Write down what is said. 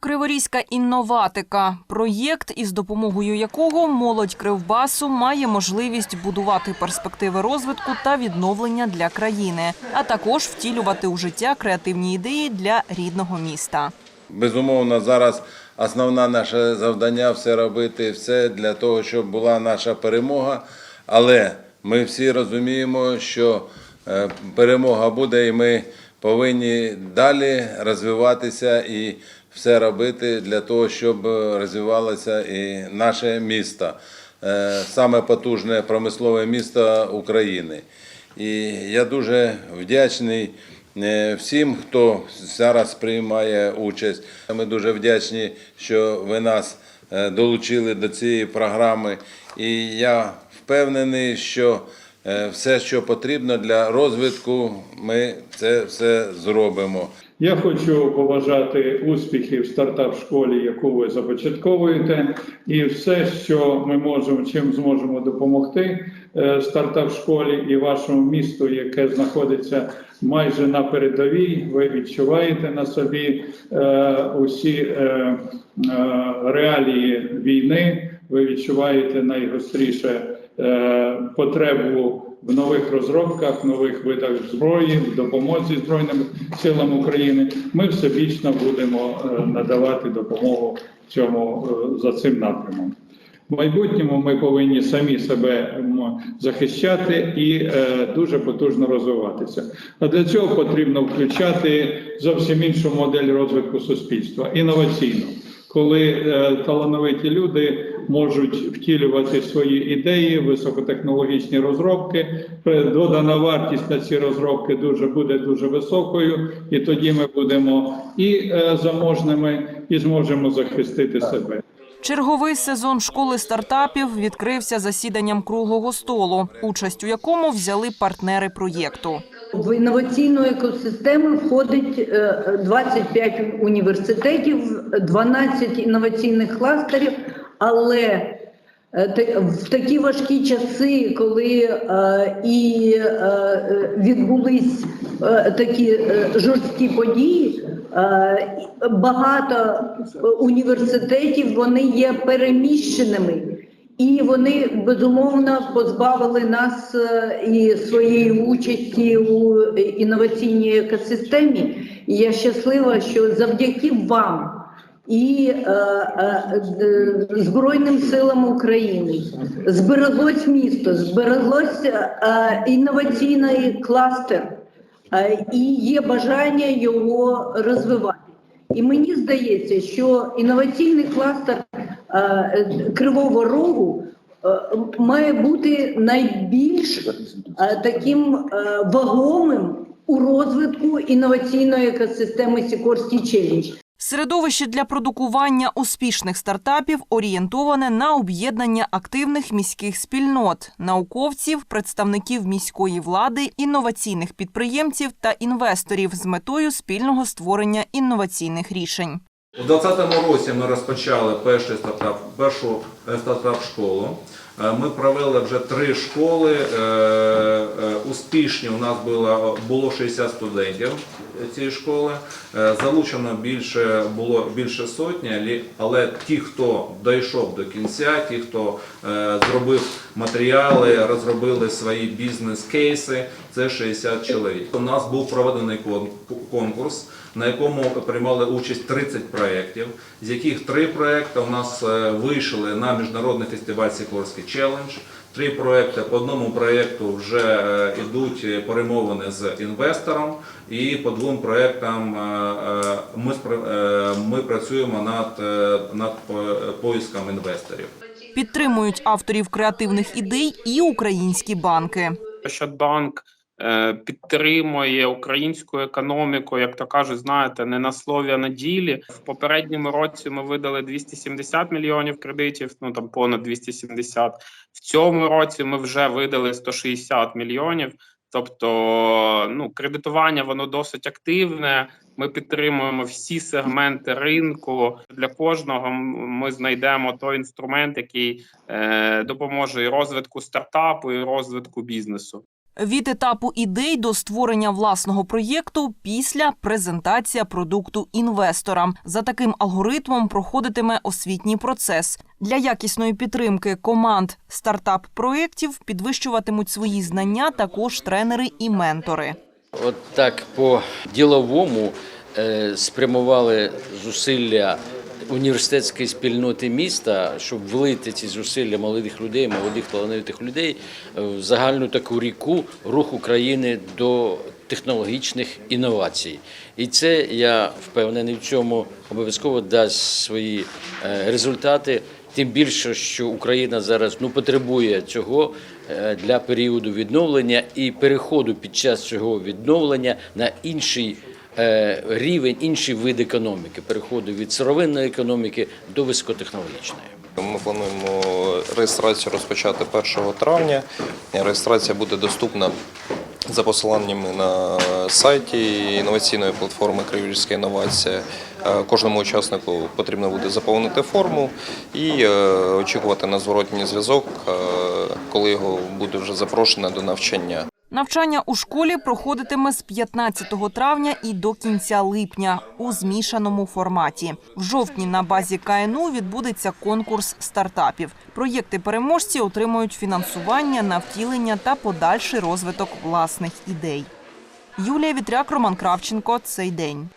Криворізька інноватика проєкт, із допомогою якого молодь Кривбасу має можливість будувати перспективи розвитку та відновлення для країни, а також втілювати у життя креативні ідеї для рідного міста. Безумовно, зараз основне наше завдання все робити, все для того, щоб була наша перемога. Але ми всі розуміємо, що е, перемога буде, і ми повинні далі розвиватися і все робити для того, щоб розвивалося і наше місто, Е, саме потужне промислове місто України. І я дуже вдячний е, всім, хто зараз приймає участь. Ми дуже вдячні, що ви нас е, долучили до цієї програми. І я впевнений, що е, все, що потрібно для розвитку, ми це все зробимо. Я хочу побажати успіхів стартап школі, яку ви започатковуєте, і все, що ми можемо, чим зможемо допомогти е, стартап школі і вашому місту, яке знаходиться майже на передовій. Ви відчуваєте на собі е, усі е, реалії війни. Ви відчуваєте найгостріше потребу в нових розробках, нових видах зброї, в допомозі Збройним силам України. Ми всебічно будемо е, надавати допомогу цьому е, за цим напрямом. В майбутньому ми повинні самі себе захищати і е, дуже потужно розвиватися. А для цього потрібно включати зовсім іншу модель розвитку суспільства інноваційну коли е, талановиті люди можуть втілювати свої ідеї, високотехнологічні розробки, е, додана вартість на ці розробки дуже буде дуже високою, і тоді ми будемо і е, заможними, і зможемо захистити себе. Черговий сезон школи стартапів відкрився засіданням круглого столу, участь у якому взяли партнери проєкту. В інноваційну екосистему входить е, 25 університетів, 12 інноваційних кластерів, але е, в такі важкі часи, коли е, і е, відбулись е, такі е, жорсткі події, е, багато університетів вони є переміщеними. І вони безумовно позбавили нас е, і своєї участі у інноваційній екосистемі. І я щаслива, що завдяки вам і е, е, д- Збройним силам України збереглось місто, збереглось е, інноваційний кластер, е, і є бажання його розвивати. І мені здається, що інноваційний кластер е, е, Кривого Рогу е, має бути найбільш е, таким е, вагомим у розвитку інноваційної екосистеми Сікорський челендж. Середовище для продукування успішних стартапів орієнтоване на об'єднання активних міських спільнот, науковців, представників міської влади, інноваційних підприємців та інвесторів з метою спільного створення інноваційних рішень. У 2020 році ми розпочали перший стартап, першу е, стартап школу. Е, Ми провели вже три школи. е, е, Успішні у нас було, було 60 студентів цієї школи. Залучено більше було більше сотні, але ті, хто дійшов до кінця, ті, хто зробив матеріали, розробили свої бізнес-кейси, це 60 чоловік. У нас був проведений конкурс на якому приймали участь 30 проєктів, з яких три проєкти у нас вийшли на міжнародний фестиваль Сікорський челендж. Три проекти по одному проєкту вже йдуть е, перемовини з інвестором, і по двом проєктам е, е, ми, ми працюємо над, над по- поиском інвесторів. Підтримують авторів креативних ідей і українські банки. Що е, підтримує українську економіку, як то кажуть, знаєте, не на слові, а на ділі. В попередньому році ми видали 270 мільйонів кредитів, ну там понад 270. В цьому році ми вже видали 160 мільйонів. Тобто, ну кредитування воно досить активне. Ми підтримуємо всі сегменти ринку. Для кожного ми знайдемо той інструмент, який е, допоможе і розвитку стартапу, і розвитку бізнесу. Від етапу ідей до створення власного проєкту після презентація продукту інвесторам. За таким алгоритмом проходитиме освітній процес. Для якісної підтримки команд стартап-проєктів підвищуватимуть свої знання також тренери і ментори. От так по діловому е, спрямували зусилля університетської спільноти міста, щоб влити ці зусилля молодих людей, молодих талановитих людей в загальну таку ріку рух України до технологічних інновацій. І це я впевнений в цьому обов'язково дасть свої е, результати. Тим більше, що Україна зараз ну потребує цього е, для періоду відновлення і переходу під час цього відновлення на інший рівень, інший вид економіки, переходу від сировинної економіки до високотехнологічної. Ми плануємо реєстрацію розпочати 1 травня. Реєстрація буде доступна за посиланнями на сайті інноваційної платформи Криворізька інновація. Е, Кожному учаснику потрібно буде заповнити форму і е, очікувати на зворотній зв'язок, е, коли його буде вже запрошено до навчання. Навчання у школі проходитиме з 15 травня і до кінця липня у змішаному форматі. В жовтні на базі КНУ відбудеться конкурс стартапів. Проєкти переможці отримують фінансування на втілення та подальший розвиток власних ідей. Юлія Вітряк, Роман Кравченко. Цей день.